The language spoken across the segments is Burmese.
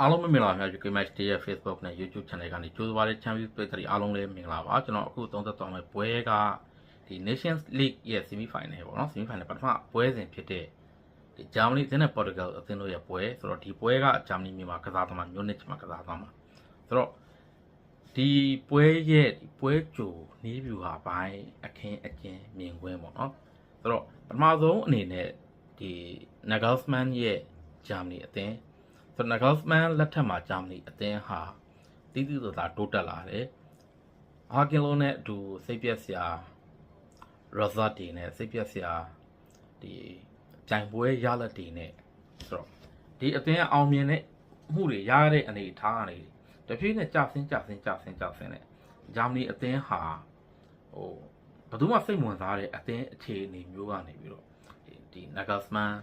အားလုံးပဲမင်္ဂလာပါများ UK Match Day ရဲ့ Facebook နဲ့ YouTube Channel ကနေကြိုးစားပါတဲ့ Champions League တွေအားလုံးလည်းမင်္ဂလာပါကျွန်တော်အခုသုံးသက်သွားမယ့်ပွဲကဒီ Nations League ရဲ့ Semi Final ပေါ့နော် Semi Final ပထမပွဲစဉ်ဖြစ်တဲ့ဒီ Germany အသင်းနဲ့ Portugal အသင်းတို့ရဲ့ပွဲဆိုတော့ဒီပွဲက Germany မြန်မာကစားသမား Munich မှာကစားသမားဆိုတော့ဒီပွဲရဲ့ဒီပွဲကြိုနီးဗျူဟာပိုင်းအခင်းအကျင်းမြင်ကွင်းပေါ့နော်ဆိုတော့ပထမဆုံးအနေနဲ့ဒီ Nagelsmann ရဲ့ Germany အသင်း ဆိုတော့ Nagelsmann လက်ထက်မှာဂျာမနီအသင်းဟာတည်တည်သာသာတိုးတက်လာတယ်။အာကင်လိုနဲ့အတူစိတ်ပြက်စရာရဇတ်တီနဲ့စိတ်ပြက်စရာဒီကြိုင်ပွဲရလက်တီနဲ့ဆိုတော့ဒီအသင်းအောင်မြင်တဲ့မှုတွေရတဲ့အနေအထားကနေတဖြည်းနဲ့ကြဆင်းကြဆင်းကြဆင်းကြဆင်းနဲ့ဂျာမနီအသင်းဟာဟိုဘယ်သူမှစိတ်ဝင်စားတဲ့အသင်းအခြေအနေမျိုးကနေပြီးတော့ဒီဒီ Nagelsmann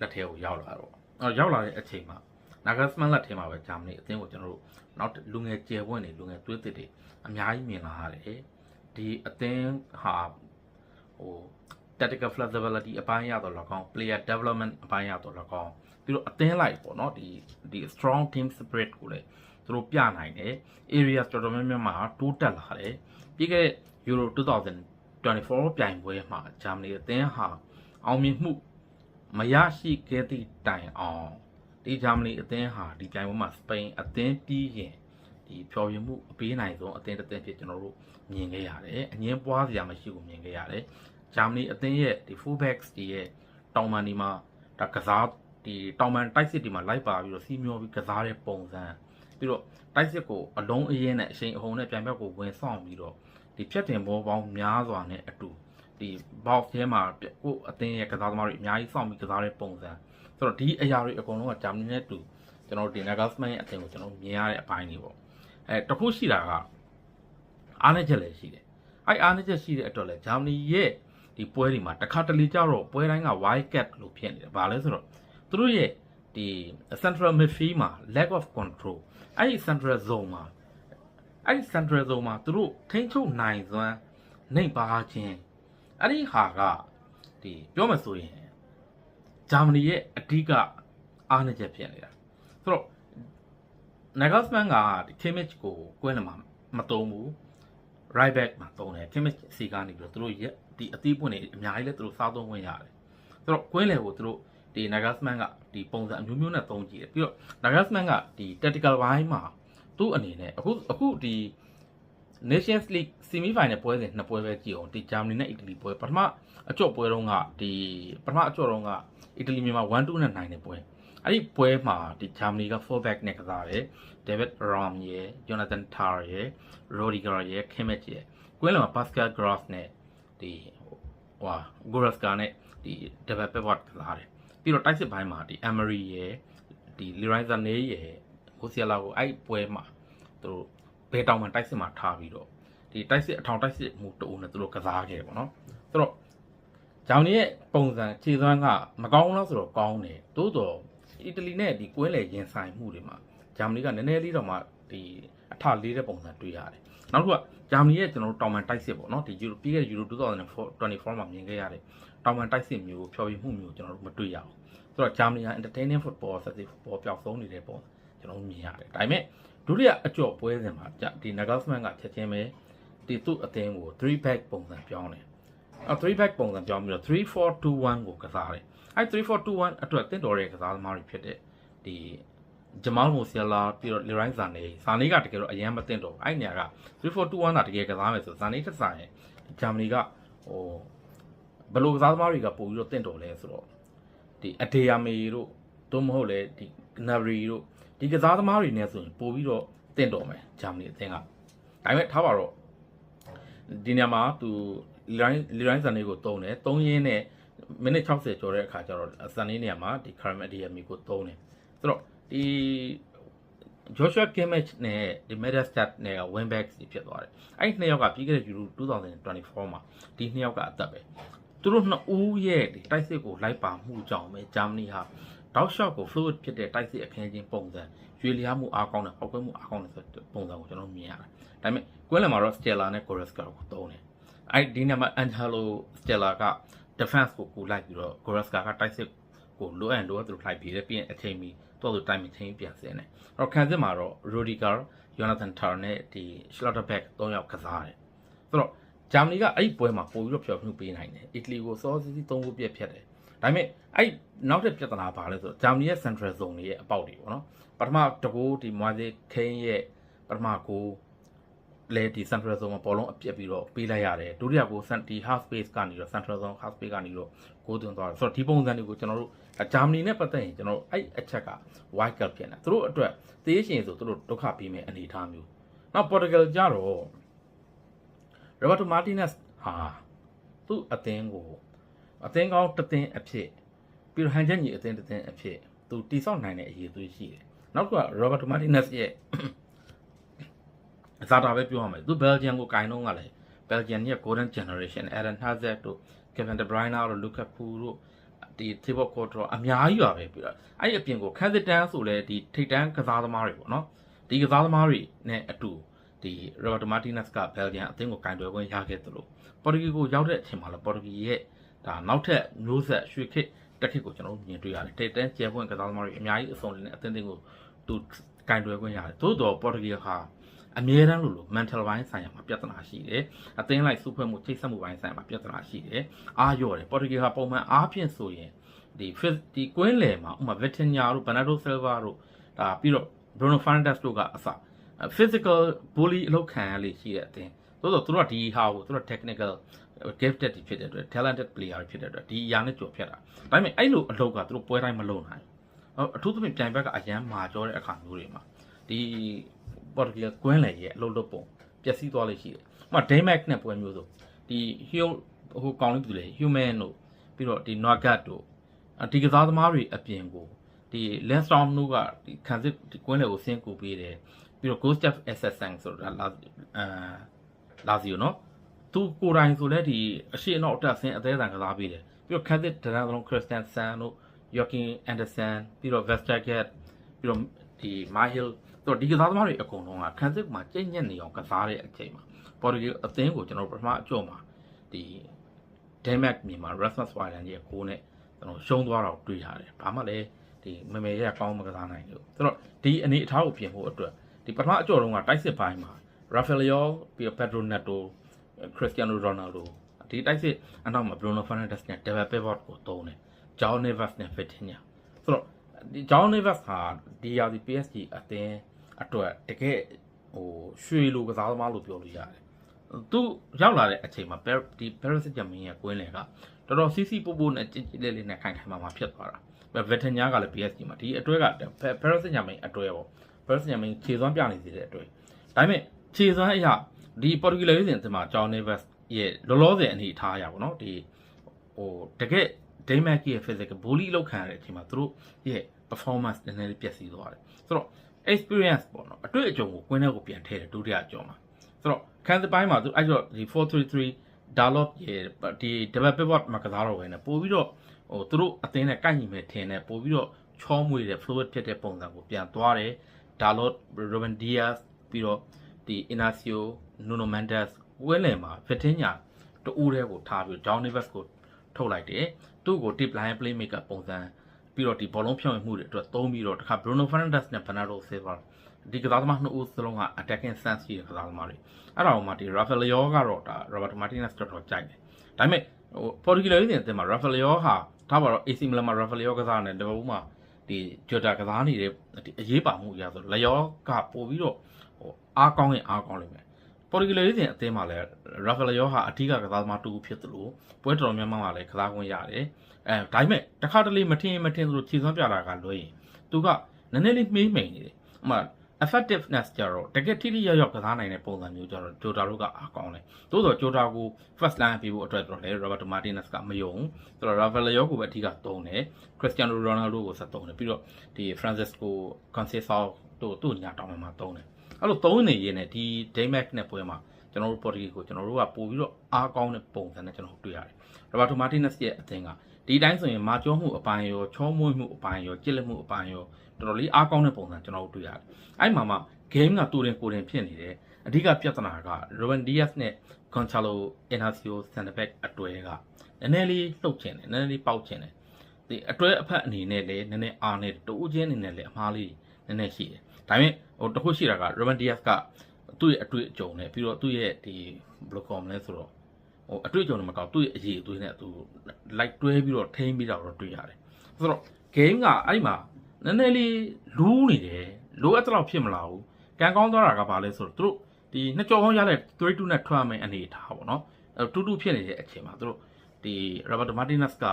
လက်ထဲကိုရောက်လာတော့အော် ရောက်လာတဲ့အချိန်မှာနာဂတ်စမန်လက်ထဲမှာပဲဂျာမနီအသင်းကိုကျွန်တော်တို့နောက်လူငယ်ကျယ်ပွင့်နေလူငယ်သွေးသစ်တွေအများကြီးမြင်လာရတယ်ဒီအသင်းဟာဟို tactical flexibility အပိုင်းရတော့လကောင်း player development အပိုင်းရတော့လကောင်းပြီးတော့အသင်းလိုက်ပေါ့နော်ဒီဒီ strong team spirit ကိုလည်းသူတို့ပြနိုင်တယ် area တော်တော်များများမှာတိုးတက်လာတယ်ပြီးခဲ့တဲ့ Euro 2024ပြိုင်ပွဲမှာဂျာမနီအသင်းဟာအောင်မြင်မှု မရရှိခဲ့သည့်တိုင်အောင်ဒီဂျာမနီအသင်းဟာဒီပြိုင်ပွဲမှာစပိန်အသင်းပြီးရင်ဒီဖြော်ပြမှုအပေးနိုင်ဆုံးအသင်းတစ်သင်းဖြစ်ကျွန်တော်တို့မြင်ခဲ့ရတယ်အငင်းပွားစရာမရှိဘူးမြင်ခဲ့ရတယ်ဂျာမနီအသင်းရဲ့ဒီ fullbacks တွေရဲ့တောင်ပန်ဒီမှာဒါကစားဒီတောင်ပန်တိုက်စစ်ဒီမှာလိုက်ပါပြီးတော့စီးမျောပြီးကစားတဲ့ပုံစံပြီးတော့တိုက်စစ်ကိုအလုံးအရင်နဲ့အချိန်အဟုန်နဲ့ပြန်ဘက်ကိုဝင်ဆောင်ပြီးတော့ဒီဖြတ်တင်ဘောပေါင်းများစွာနဲ့အတူ ဒီ box ထဲမှာကိုအသင်းရဲ့ကစားသမားတွေအများကြီးစောင့်ပြီးကစားတဲ့ပုံစံဆိုတော့ဒီအရာတွေအကုန်လုံးကဂျာမနီနဲ့တူကျွန်တော်တို့ဒီ Nagelsmann ရဲ့အသင်းကိုကျွန်တော်မြင်ရတဲ့အပိုင်းတွေပေါ့အဲတခုရှိတာကအားနေချက်လည်းရှိတယ်အဲအားနေချက်ရှိတဲ့အတွက်လည်းဂျာမနီရဲ့ဒီပွဲတွေမှာတစ်ခါတလေကြတော့ပွဲတိုင်းက wide cat လို့ဖြစ်နေတယ်ဘာလဲဆိုတော့သူတို့ရဲ့ဒီ central midfield မှာ lack of control အဲ့ဒီ central zone မှာအဲ့ဒီ central zone မှာသူတို့ထိန်းချုပ်နိုင်စွမ်းနှိပ်ပါခြင်း အဲ့ဒီဟာကဒီပြောမှဆိုရင်ဂျာမနီရဲ့အဓိကအားနည်းချက်ဖြစ်နေတာဆိုတော့ Nagelsmann ကဒီ Kimmich ကိုကွင်းလမှာမတုံးဘူး right back မှာတုံးတယ် Kimmich စီကနေပြီးတော့သူတို့ရဲ့ဒီအသီးပွင့်တွေအများကြီးလဲသူတို့စားသုံးဝင်ရတယ်ဆိုတော့ကွင်းလေကိုသူတို့ဒီ Nagelsmann ကဒီပုံစံအမျိုးမျိုးနဲ့သုံးကြည့်တယ်ပြီးတော့ Nagelsmann ကဒီ tactical ဘိုင်းမှာသူ့အနေနဲ့အခုအခုဒီ Nations League semi final ပွဲစဉ်နှစ်ပွဲပဲကြည့်အောင်ဒီဂျာမနီနဲ့အီတလီပွဲပထမအကြော့ပွဲတုန်းကဒီပထမအကြော့တုန်းကအီတလီမြန်မာ1-2နဲ့နိုင်တဲ့ပွဲအဲ့ဒီပွဲမှာဒီဂျာမနီက fullback နဲ့ကစားတယ် David Ram ရယ် Jonathan Tah ရယ် Rodiger ရယ် Kimmich ရယ်ကွင်းလမှာ Pascal Gross နဲ့ဒီဟိုဟာ Goretzka နဲ့ဒီ David Pivot ကစားတယ်ပြီးတော့တိုက်စစ်ပိုင်းမှာဒီ Emery ရယ်ဒီ Leroy Sané ရယ် Musiala ကိုအဲ့ပွဲမှာသူတို့ ဘယ်တောင်မှတိုက်စစ်မှာထားပြီးတော့ဒီတိုက်စစ်အထောင်တိုက်စစ်မှုတူနဲ့သူတို့ကစားခဲ့ပေါ့နော်ဆိုတော့ဂျောင်နီရဲ့ပုံစံခြေစွမ်းကမကောင်းလို့ဆိုတော့ကောင်းတယ်တိုးတော့အီတလီနဲ့ဒီကွင်းလေရင်ဆိုင်မှုတွေမှာဂျာမနီကနည်းနည်းလေးတော့မှဒီအထလေးတဲ့ပုံစံတွေ့ရတယ်နောက်တစ်ခုကဂျာမနီရဲ့ကျွန်တော်တို့တောင်ပန်တိုက်စစ်ပေါ့နော်ဒီယူရိုပြီးခဲ့တဲ့ယူရို2024မှာမြင်ခဲ့ရတဲ့တောင်ပန်တိုက်စစ်မျိုးဖြော်ပြမှုမျိုးကျွန်တော်တို့မတွေ့ရအောင်ဆိုတော့ဂျာမနီက entertaining football ဆက်စစ် football ပျောက်ဆုံးနေတဲ့ပုံကျွန်တော်မြင်ရတယ်ဒါပေမဲ့ ဒုတိယအကျော်ပွဲစဉ်မှာဒီ Nagelsmann ကချက်ချင်းပဲဒီသူ့အသင်းကို3 back ပုံစံပြောင်းတယ်အဲ3 back ပုံစံပြောင်းပြီးတော့3421ကိုကစားတယ်အဲ3421အတွက်တင့်တော်တဲ့ကစားသမားတွေဖြစ်တဲ့ဒီဂျမားမိုဆီလာပြီးတော့လီရိုင်းဇာနေဇာနေကတကယ်တော့အရန်မတင့်တော်အဲ့နေရာက3421တာတကယ်ကစားမယ်ဆိုဇာနေတက်ဆိုင်ဂျာမနီကဟိုဘယ်လိုကစားသမားတွေကပို့ပြီးတော့တင့်တော်လဲဆိုတော့ဒီအဒေယာမီတို့တို့မဟုတ်လေဒီနာရီတို့ ဒီကစားသမားတွေနဲ့ဆိုရင်ပို့ပြီးတော့တင့်တော်မယ်ဂျာမနီအသင်းကဒါပေမဲ့ထားပါတော့ဒီနေရာမှာသူလီရိုင်းလီရိုင်းဇာနေကိုတုံးတယ်တုံးရင်းနဲ့မိနစ်60ကျော်တဲ့အခါကျတော့ဇာနေနေရာမှာဒီကာရမက်ဒီယာမီကိုတုံးတယ်ဆိုတော့ဒီ Joshua Kimmich နဲ့ဒီ Medestad နဲ့က win back စီဖြစ်သွားတယ်။အဲ့ဒီနှစ်ယောက်ကပြီးခဲ့တဲ့ Euro 2024မှာဒီနှစ်ယောက်ကအသက်ပဲ။သူတို့နှစ်ဦးရဲ့ဒီတိုက်စစ်ကိုလိုက်ပါမှုကြောင့်ပဲဂျာမနီဟာ တောက်လျှောက်ကို fluid ဖြစ်တဲ့တိုက်စစ်အခင်းချင်းပုံစံရွေလျားမှုအားကောင်းတဲ့ပောက်ကွဲမှုအားကောင်းတဲ့ဆိုတဲ့ပုံစံကိုကျွန်တော်မြင်ရတယ်။ဒါပေမဲ့ကွင်းလယ်မှာတော့ Stella နဲ့ Goretzka ကိုသုံးတယ်။အဲ့ဒီနေ့မှာ Angelo Stella က defense ကိုကူလိုက်ပြီးတော့ Goretzka ကတိုက်စစ်ကိုလိုအပ်လိုအပ်သူလိုက်ပြီးတယ်ပြီးရင်အချိန်မီတော့သူတိုင်မချင်းပြန်စင်းတယ်အဲ့တော့ခံစစ်မှာတော့ Rudiger Jonathan Tah နဲ့ဒီ Schlotterbeck ၃ယောက်ကစားတယ်ဆိုတော့ဂျာမနီကအဲ့ဒီပွဲမှာပို့ပြီးတော့ဖျော်ဖြူပေးနိုင်တယ်အီတလီကိုစောစီးစီး၃ခုပြက်ဖြတ်တယ် ဒါပေမဲ့အဲ့နောက်တဲ့ပြဿနာပါလဲဆိုတော့ဂျာမနီရဲ့ central zone တွေရဲ့အပေါက်တွေပေါ့နော်ပထမတကူဒီမွားသေးခင်းရဲ့ပထမကိုလေဒီ central zone မှာဘောလုံးအပြက်ပြီးတော့ပေးလိုက်ရတယ်ဒုတိယကိုဒီ half space ကနေတော့ central zone half space ကနေတော့ကိုသွင်းသွားတယ်ဆိုတော့ဒီပုံစံတွေကိုကျွန်တော်တို့ဂျာမနီနဲ့ပတ်သက်ရင်ကျွန်တော်တို့အဲ့အချက်က white card ဖြစ်နေသူတို့အတွက်သေးရှင်ဆိုသူတို့ဒုက္ခပေးမယ်အနေအထားမျိုးနောက် Portugal ကြတော့ Roberto Martinez ဟာသူ့အသင်းကို အသင်းကောင်းတစ်သင်းအဖြစ်ပြီးတော့ဟန်ချက်ညီအသင်းတစ်သင်းအဖြစ်သူတိဆောက်နိုင်တဲ့အရေးသွေးရှိတယ်နောက်က Roberto Martinez ရဲ့အစားတာပဲပြောရမယ်သူဘယ်ဂျီယံကိုကင်တော့ကလည်းဘယ်ဂျီယံရဲ့ golden generation Aaron Hazard တို့ Kevin De Bruyne တို့ Lukaku တို့ဒီ Thibaut Courtois အများကြီးပါပဲပြီးတော့အဲ့ဒီအပြင်ကိုခန်းစစ်တန်းဆိုလဲဒီထိတ်တန်းကစားသမားတွေပေါ့နော်ဒီကစားသမားတွေနဲ့အတူဒီ Roberto Martinez ကဘယ်ဂျီယံအသင်းကိုကင်တွယ်ခွင့်ရခဲ့သလိုပေါ်တူဂီကိုရောက်တဲ့အချိန်မှာလည်းပေါ်တူဂီရဲ့ ဒါနောက်ထပ်မျိုးဆက်ရွှေခေတ်တက်ခေတ်ကိုကျွန်တော်တို့မြင်တွေ့ရတယ်ထိတ်တန်းကျဲပွင့်ကစားသမားတွေအများကြီးအစုံနဲ့အသင်းတင်းကိုသူကင်တွယ်ခွင့်ရတယ်သို့တော့ပေါ်တူဂီဟာအမြဲတမ်းလို့လို့ mental ဘိုင်းဆိုင်ရာမှာပြဿနာရှိတယ်။အသင်းလိုက်စုဖွဲ့မှုချိတ်ဆက်မှုဘိုင်းဆိုင်ရာမှာပြဿနာရှိတယ်။အားရော့တယ်။ပေါ်တူဂီဟာပုံမှန်အားဖြင့်ဆိုရင်ဒီဒီကွင်းလယ်မှာဥပမာ Vitinha တို့ Bernardo Silva တို့ဒါပြီးတော့ Bruno Fernandes တို့ကအစ physical bully အလုပ်ခံရလေရှိတဲ့အသင်းသို့တော့သူတို့ကဒီဟာကိုသူတို့ technical gifted တွေဖြစ်တဲ့အတွက် talented player တွေဖြစ်တဲ့အတွက်ဒီအရာနဲ့ကြော်ဖြတ်တာဒါပေမဲ့အဲ့လိုအလုပ်ကသူတို့ပွဲတိုင်းမလုပ်နိုင်ဘူးအထူးသဖြင့်ပြိုင်ဘက်ကအရန်မာကြောတဲ့အခါမျိုးတွေမှာဒီပေါ်တူဂီကွင်းလယ်ရဲ့အလုပ်လုပ်ပုံပျက်စီးသွားလိမ့်ရှိတယ်။ဥပမာ Daymax နဲ့ပွဲမျိုးဆိုဒီ Hugh ဟိုကောင်းလေးပြီလေ Human တို့ပြီးတော့ဒီ Nagat တို့ဒီကစားသမားတွေအပြင်ကိုဒီ Landstorm တို့ကဒီခံစစ်ဒီကွင်းလယ်ကိုဆင်းကူပေးတယ်ပြီးတော့ Ghost of SSN ဆိုတာလာအာလာစီယိုနော် သူကိုယ်တိုင်ဆိုလဲဒီအရှိအနောက်အတက်ဆင်းအသေးအံကစားပေးတယ်ပြီးတော့ Kazit ဒရန်စလုံး Christian San တို့ Joaquin Anderson ပြီးတော့ Vestergaard ပြီးတော့ဒီ Mahil တော့ဒီကစားသမားတွေအကုန်လုံးကခန်းစစ်မှာကြိတ်ညက်နေအောင်ကစားတဲ့အချိန်မှာပေါ်တူဂီအသင်းကိုကျွန်တော်ပထမအကျော့မှာဒီ Denmark မြန်မာ Rasmus Højlund ရဲ့ဂိုးနဲ့ကျွန်တော်ရှုံးသွားတာကိုတွေ့ရတယ်။ဘာမှလည်းဒီမမေရဲ့ကောင်းမကစားနိုင်လို့ဆိုတော့ဒီအနေအထားကိုပြင်ဖို့အတွက်ဒီပထမအကျော့တုန်းကတိုက်စစ်ပိုင်းမှာ Rafael ပြီးတော့ Pedro Neto Cristiano Ronaldo ဒီတိုက်စစ်အနောက်မှာ Bruno Fernandes နဲ့ Double Pivot ကိုသုံးတယ်။ Joao Neves နဲ့ Vitinha ဆိုတော့ဒီ Joao Neves ဟာဒီရာဒီ PSG အသင်းအတွက်တကယ်ဟိုရွှေလိုကစားသမားလို့ပြောလို့ရတယ်။သူရောက်လာတဲ့အချိန်မှာဒီ Paris Saint-Germain ရဲ့ကွင်းလယ်ကတော်တော်စီးစီးပို့ပို့နဲ့ကြည်ကြည်လေးလေးနဲ့ခိုင်ခိုင်မာမာဖြစ်သွားတာ။ Vitinha ကလည်း PSG မှာဒီအတွဲက Paris Saint-Germain အတွဲပေါ့ Paris Saint-Germain ခြေစွမ်းပြနေသေးတဲ့အတွဲ။ဒါပေမဲ့ခြေစွမ်းအရာ ဒီ Portugal ရေးစဉ်အသင်းမှာ Joao Neves ရဲ့လောလောဆယ်အနေအထားအရပေါ့နော်ဒီဟိုတကယ် Denmark ရဲ့ physical bully လောက်ခံရတဲ့အချိန်မှာသူတို့ရဲ့ performance နည်းနည်းလေးပျက်စီးသွားတယ်ဆိုတော့ experience ပေါ့နော်အတွေ့အကြုံကိုကွင်းထဲကိုပြန်ထည့်တယ်ဒုတိယအကြောင်းမှာဆိုတော့ခံစပိုင်းမှာသူအဲ့တော့ဒီ433 dialog ရဲ့ဒီ double pivot မှာကစားတော့ဝင်နေပို့ပြီးတော့ဟိုသူတို့အသင်းနဲ့ကိုက်ညီမဲ့ထင်တယ်ပို့ပြီးတော့ချောမွေတဲ့ fluid ဖြစ်တဲ့ပုံစံကိုပြန်သွားတယ် dialog Ruben Diaz ပြီးတော့ ဒီ Inacio Nuno Mendes ဝဲလင်မှာ Vitinha တူးတဲ့ကိုထားပြီး Down Neves ကိုထုတ်လိုက်တယ်သူ့ကို deep line playmaker ပုံစံပြီးတော့ဒီဘောလုံးဖြောင်းမှုတွေအတွက်သုံးပြီးတော့တခါ Bruno Fernandes နဲ့ Bernardo Silva ဒီကစားသမားနှစ်ဦးစလုံးက attacking sense ရှိတဲ့ကစားသမားတွေအဲ့ဒါမှဒီ Rafael ကတော့ဒါ Roberto Martinez တော်တော်ကြိုက်တယ်ဒါပေမဲ့ဟို Portugal ရေးတဲ့အသင်းမှာ Rafael ဟာထားပါတော့ AC Milan မှာ Rafael ကစားနေတယ်ဒီဘက်မှာဒီ Jota ကစားနေတဲ့ဒီအရေးပါမှုအရာဆိုလျောကပို့ပြီးတော့ဟို အားကောင်းရင်အားကောင်းလိမ့်မယ်ပေါ်တူဂီလေးစဉ်အသင်းမှာလည်းရာဖယ်လယောဟာအထူးကကစားသမားတူဖြစ်သလိုပွဲတော်များများမှာလည်းကစားခွင့်ရတယ်အဲဒါပေမဲ့တခါတလေမထင်မထင်သလိုခြေစွမ်းပြတာကလွှဲရင်သူကနည်းနည်းလေးမေးမိန်နေတယ်ဥပမာ effectiveness ကြတော့တကယ်ထိထိရောက်ရောက်ကစားနိုင်တဲ့ပုံစံမျိုးကြတော့ဂျိုတာတို့ကအားကောင်းတယ်သို့တော့ဂျိုတာကို first line ပြဖို့အတွက်တော့လေ Roberto Martinez ကမယုံဆိုတော့ Rafael ကိုပဲအထူးကသုံးတယ် Cristiano Ronaldo ကိုဆက်သုံးတယ်ပြီးတော့ဒီ Francisco Conceição တို့သူ့ညာတောင်းမှာသုံးတယ် အဲ့လိုသုံးနေရင်းနဲ့ဒီ Daymax နဲ့ပွဲမှာကျွန်တော်တို့ Portugal ကိုကျွန်တော်တို့ကပို့ပြီးတော့အားကောင်းတဲ့ပုံစံနဲ့ကျွန်တော်တို့တွေ့ရတယ်။ Roberto Martinez ရဲ့အသင်းကဒီတိုင်းဆိုရင်မာကျောမှုအပိုင်းရောချောမွေ့မှုအပိုင်းရောကြစ်လက်မှုအပိုင်းရောတော်တော်လေးအားကောင်းတဲ့ပုံစံကျွန်တော်တို့တွေ့ရတယ်။အဲ့မှာမှ game ကတူတင်ကိုတင်ဖြစ်နေတယ်။အဓိကပြဿနာက Ruben Diaz နဲ့ Gonzalo Inacio Sandberg အတွဲကနည်းနည်းလေးလှုပ်ချင်တယ်နည်းနည်းလေးပေါက်ချင်တယ်။ဒီအတွဲအဖက်အနေနဲ့လည်းနည်းနည်းအားနေတူးချင်းအနေနဲ့လည်းအမှားလေးနည်းနည်းရှိတယ် ဒါပေမဲ့ဟိုတစ်ခုရှိတာက Ruben Diaz ကသူ့ရဲ့အတွေ့အကြုံနဲ့ပြီးတော့သူ့ရဲ့ဒီဘယ်လိုခေါ်မလဲဆိုတော့ဟိုအတွေ့အကြုံနဲ့မကောက်သူ့ရဲ့အရေးအသွေးနဲ့သူ like တွဲပြီးတော့ထိန်းပြီးတော့တွေ့ရတယ်ဆိုတော့ game ကအဲ့မှာနည်းနည်းလေးလူးနေတယ်လိုအပ်တော့ဖြစ်မလာဘူးကံကောင်းသွားတာကဘာလဲဆိုတော့သူတို့ဒီနှစ်ကြော်ကောင်းရတဲ့3-2နဲ့ထွက်မယ်အနေထားပေါ့နော်အဲတူတူဖြစ်နေတဲ့အချိန်မှာသူတို့ဒီ Roberto Martinez က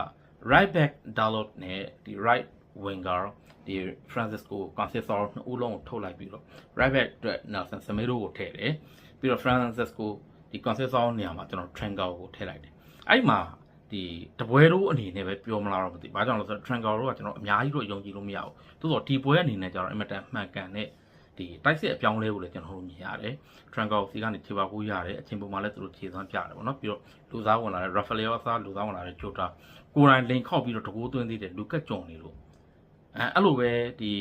right back Dalot နဲ့ဒီ right winger ဒီ Francisco Conceição နှစ်ဦးလုံးကိုထုတ်လိုက်ပြီးတော့ right back အတွက် Nelson Semedo ကိုထည့်တယ်ပြီးတော့ Francisco ဒီ Conceição နေရာမှာကျွန်တော် Trincao ကိုထည့်လိုက်တယ်အဲ့မှာဒီတပွဲတို့အနေနဲ့ပဲပြောမလားတော့မသိဘာကြောင့်လဲဆိုတော့ Trincao တို့ကကျွန်တော်အများကြီးတော့ယုံကြည်လို့မရဘူးသို့တော့ဒီပွဲအနေနဲ့ကျတော့အင်မတန်မှန်ကန်တဲ့ဒီတိုက်စစ်အပြောင်းလဲကိုလည်းကျွန်တော်တို့မြင်ရတယ် Trincao စီကနေခြေပါကိုရတယ်အချင်းပုံမှာလည်းသူတို့ခြေသွမ်းပြတယ်ပေါ့နော်ပြီးတော့လူစားဝင်လာတဲ့ Rafael အစားလူစားဝင်လာတဲ့ Jota ကိုယ်တိုင်လိန်ခောက်ပြီးတော့တကိုးသွင်းသေးတယ်လူကက်ကြုံနေလို့ အဲအဲ့လိုပဲဒီ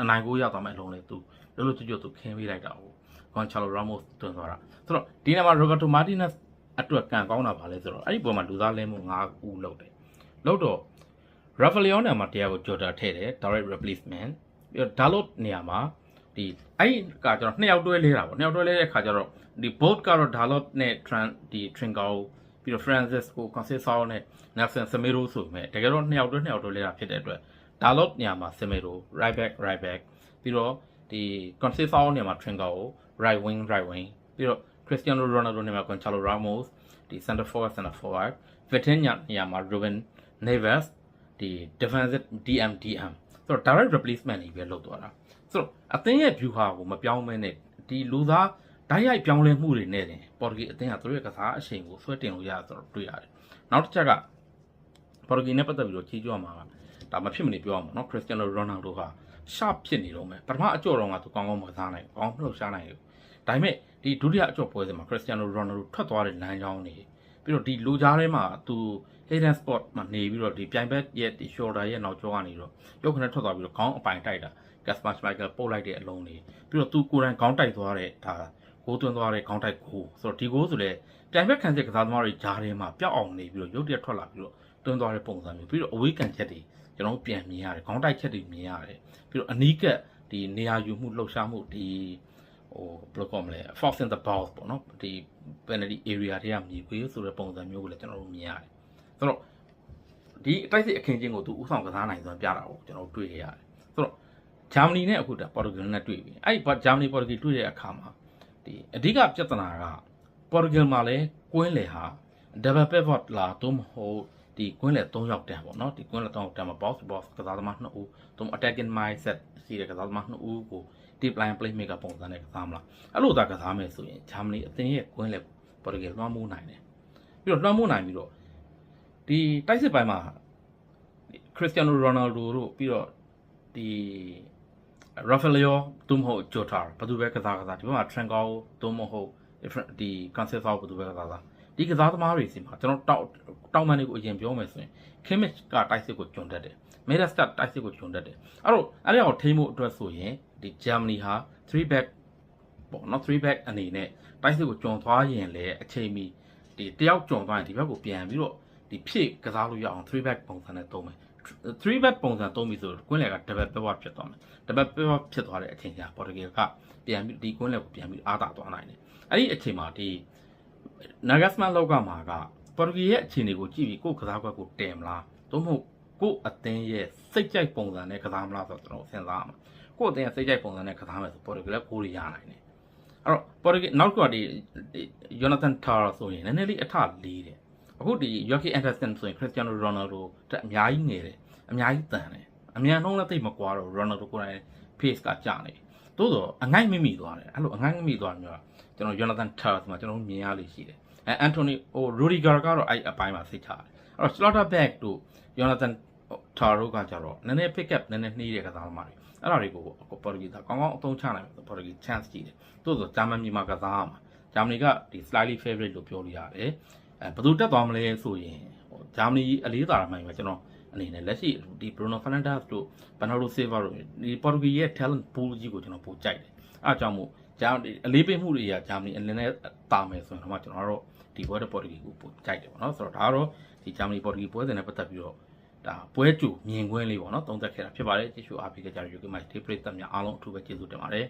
အနိုင်ကိုရောက်သွားမယ်အလုံးလေသူလို့လို့ကြွကြွသူခင်းပေးလိုက်တာဟို Gonzalo Ramos တွန်းသွားတာဆိုတော့ဒီနေ့မှာ Roberto Martinez အတွက်ကံကောင်းတာပါလဲဆိုတော့အဲ့ဒီပုံမှာလူသားလဲမှု9ဦးလောက်တယ်လောက်တော့ Rafael နေရာမှာတရားကို Jota ထည့်တယ် direct replacement ပြီးတော့ Dalot နေရာမှာဒီအဲ့ကကျွန်တော်နှစ်ယောက်တွဲလဲတာပေါ့နှစ်ယောက်တွဲလဲတဲ့ခါကျတော့ဒီ boat ကတော့ Dalot နဲ့ Tran ဒီ Trincao ပြီးတော့ Francisco Conceição နဲ့ Nelson Semedo ဆိုပေမဲ့တကယ်တော့နှစ်ယောက်တွဲနှစ်ယောက်တွဲလဲတာဖြစ်တဲ့အတွက် Dalot နေရာမှာ Semedo right back right back ပြီးတော့ဒီ Conceição နေရာမှာ Trincao right wing right wing ပြီးတော့ Cristiano Ronaldo နေရာမှာ Gonzalo Ramos ဒီ center forward center forward Vitinha နေရာမှာ Ruben Neves ဒီ defensive DM DM ဆိုတော့ direct replacement တွေပဲလုပ်သွားတာဆိုတော့အသင်းရဲ့ view ဟာကိုမပြောင်းမဲနဲ့ဒီလူသားဓာတ်ရိုက်ပြောင်းလဲမှုတွေနဲ့တင်ပေါ်တူဂီအသင်းကသူတို့ရဲ့ကစားအချိန်ကိုဆွဲတင်လို့ရဆိုတော့တွေ့ရတယ်နောက်တစ်ချက်ကပေါ်တူဂီနဲ့ပတ်သက်ပြီးတော့ကြီးကြွမှာက ဒါမဖြစ်မနေပြောအောင်ပေါ့နော်ခရစ္စတီယာနိုရိုနယ်ဒိုဟာရှော့ဖြစ်နေတော့မယ်ပထမအကြော့တော့ကသူကောင်းကောင်းမကစားနိုင်ဘူးကောင်းလှုပ်ရှားနိုင်ဘူးဒါပေမဲ့ဒီဒုတိယအကြော့ပွဲစဉ်မှာခရစ္စတီယာနိုရိုနယ်ဒိုထွက်သွားတဲ့လမ်းကြောင်းတွေပြီးတော့ဒီလိုကြားထဲမှာသူ Hayden Sport မှာနေပြီးတော့ဒီပြိုင်ဘက်ရဲ့ဒီ shoulder ရဲ့နောက်ကျောကနေတော့ရုပ်ခနဲ့ထွက်သွားပြီးတော့ခေါင်းအပိုင်တိုက်တာ Gaspar Schmeichel ပို့လိုက်တဲ့အလုံးတွေပြီးတော့သူကိုယ်တိုင်ခေါင်းတိုက်သွားတဲ့ဒါဂိုးသွင်းသွားတဲ့ခေါင်းတိုက်ကိုဆိုတော့ဒီဂိုးဆိုလေပြိုင်ဘက်ခံစစ်ကစားသမားတွေဂျားထဲမှာပျောက်အောင်နေပြီးတော့ရုပ်တရက်ထွက်လာပြီးတော့သွင်းသွားတဲ့ပုံစံမျိုးပြီးတော့အဝေးကန်ချက်တွေ ကျွန်တော်ပြန်မြင်ရတယ်ခေါင်းတိုက်ချက်တွေမြင်ရတယ်ပြီးတော့အနီးကပ်ဒီနေရာယူမှုလှုပ်ရှားမှုဒီဟိုဘယ်လိုကောမလဲ fox in the box ပေါ့နော်ဒီ penalty area တွေကမြေခွေးဆိုတဲ့ပုံစံမျိုးကိုလည်းကျွန်တော်တို့မြင်ရတယ်ဆိုတော့ဒီအတိုက်စစ်အခင်းချင်းကိုသူဥဆောင်ကစားနိုင်စွမ်းပြတာကိုကျွန်တော်တွေ့ရရတယ်ဆိုတော့ဂျာမနီနဲ့အခုဒါပေါ်တူဂီနဲ့တွေ့ပြီအဲ့ဒီဂျာမနီပေါ်တူဂီတွေ့တဲ့အခါမှာဒီအဓိကပြဿနာကပေါ်တူဂီမှာလည်းကွင်းလေဟာ double pivot လာသို့မဟုတ် ဒီကွင်းလေ3ယောက်တန်းပေါ့နော်ဒီကွင်းလေ3ယောက်တန်းမှာ box to box ကစားသမား2ဦးသို့မ attacking mindset ရှိတဲ့ကစားသမား2ဦးကို deep line playmaker ပုံစံနဲ့ကစားမလားအဲ့လိုသာကစားမယ်ဆိုရင်ဂျာမနီအသင်းရဲ့ကွင်းလေပေါ်တူဂီလွှမ်းမိုးနိုင်တယ်ပြီးတော့လွှမ်းမိုးနိုင်ပြီးတော့ဒီတိုက်စစ်ပိုင်းမှာခရစ္စတီယာနိုရိုနယ်ဒိုတို့ပြီးတော့ဒီ Rafael သူမဟုတ် Jota ဘယ်သူပဲကစားကစားဒီဘက်မှာ Trincao သူမဟုတ်ဒီ Cancelo ဘယ်သူပဲကစားကစား ဒီကစားသမားတွေစီမှာကျွန်တော်တောက်တောက်မန်တွေကိုအရင်ပြောမယ်ဆိုရင် Kimmich ကတိုက်စစ်ကိုကျွန်းတက်တယ် Medes ကတိုက်စစ်ကိုကျွန်းတက်တယ်အဲ့တော့အဲ့ဒါကိုထိန်းဖို့အတွက်ဆိုရင်ဒီ Germany ဟာ3 back ပေါ့နော်3 back အနေနဲ့တိုက်စစ်ကိုကျွန်းသွားရင်လည်းအချိန်မီဒီတယောက်ကျွန်းသွားရင်ဒီဘက်ကိုပြန်ပြီးတော့ဒီဖြည့်ကစားလို့ရအောင်3 back ပုံစံနဲ့သုံးမယ်3 back ပုံစံသုံးပြီဆိုကွင်းလယ်က double pivot ဖြစ်သွားမယ် double pivot ဖြစ်သွားတဲ့အချိန်ကျပေါ်တူဂီကပြန်ပြီးဒီကွင်းလယ်ကိုပြန်ပြီးအားတာသွားနိုင်တယ်အဲ့ဒီအချိန်မှာဒီ Nagelsmann လောက်ကမှာကပေါ်တူဂီရဲ့အခြေအနေကိုကြည့်ပြီးကိုယ်ကစားကွက်ကိုတင်မလားသို့မဟုတ်ကိုယ်အသင်းရဲ့စိတ်ကြိုက်ပုံစံနဲ့ကစားမလားဆိုတော့ကျွန်တော်စဉ်းစားမှာကိုယ်အသင်းရဲ့စိတ်ကြိုက်ပုံစံနဲ့ကစားမယ်ဆိုပေါ်တူဂီလည်းကိုယ်ရရနိုင်တယ်အဲ့တော့ပေါ်တူဂီနောက်ကဒီ Jonathan Tah ဆိုရင်နည်းနည်းလေးအထလေးတယ်အခုဒီ Joachim Anderson ဆိုရင် Cristiano Ronaldo တက်အများကြီးငယ်တယ်အများကြီးတန်တယ်အမြန်နှုံးလည်းသိပ်မကွာတော့ Ronaldo ကိုယ်တိုင် pace ကကျနေသို့တော့အငိုက်မိမိသွားတယ်အဲ့လိုအငိုက်မိမိသွားမျိုးကျွ န်တော် Jonathan Tah ဆိုမှကျွန်တော်မြင်ရလို့ရှိတယ်အဲ Anthony ဟို Rudiger ကတော့အဲ့အပိုင်းမှာစိတ်ချတယ်အဲ့တော့ Slaughterback တို့ Jonathan Tah တို့ကကြတော့နည်းနည်း pick up နည်းနည်းနှီးတဲ့ကစားသမားတွေအဲ့ဒါတွေကိုပေါ်တူဂီကကောင်းကောင်းအသုံးချနိုင်တယ်ပေါ်တူဂီ chance ကြည့်တယ်သို့ဆိုဂျာမန်မြန်မာကစားရမှာဂျာမနီကဒီ slightly favorite လို့ပြောလို့ရတယ်အဲဘယ်သူတက်သွားမလဲဆိုရင်ဟိုဂျာမနီအလေးသာမှန်ပဲကျွန်တော်အနေနဲ့လက်ရှိဒီ Bruno Fernandes တို့ Bernardo Silva တို့ဒီပေါ်တူဂီရဲ့ talent pool ကြီးကိုကျွန်တော်ပိုကြိုက်တယ်အဲအကြောင်းမို့ ဂျာအလေးပေးမှုတွေကဂျာမနီအလင်းနဲ့တာမယ်ဆိုရင်တော့ကျွန်တော်တို့ဒီ World Portuguese ကိုပိုကြိုက်တယ်ပေါ့နော်ဆိုတော့ဒါကတော့ဒီ Germany Portuguese ပွဲစဉ်နဲ့ပတ်သက်ပြီးတော့တဒါပွဲကြိုမြင်ကွင်းလေးပေါ့နော်သုံးသက်ခဲ့တာဖြစ်ပါတယ်ကြည့်ရှုအားပေးကြကြတဲ့ UK Match Day ပရိသတ်များအားလုံးအထူးပဲကျေးဇူးတင်ပါတယ်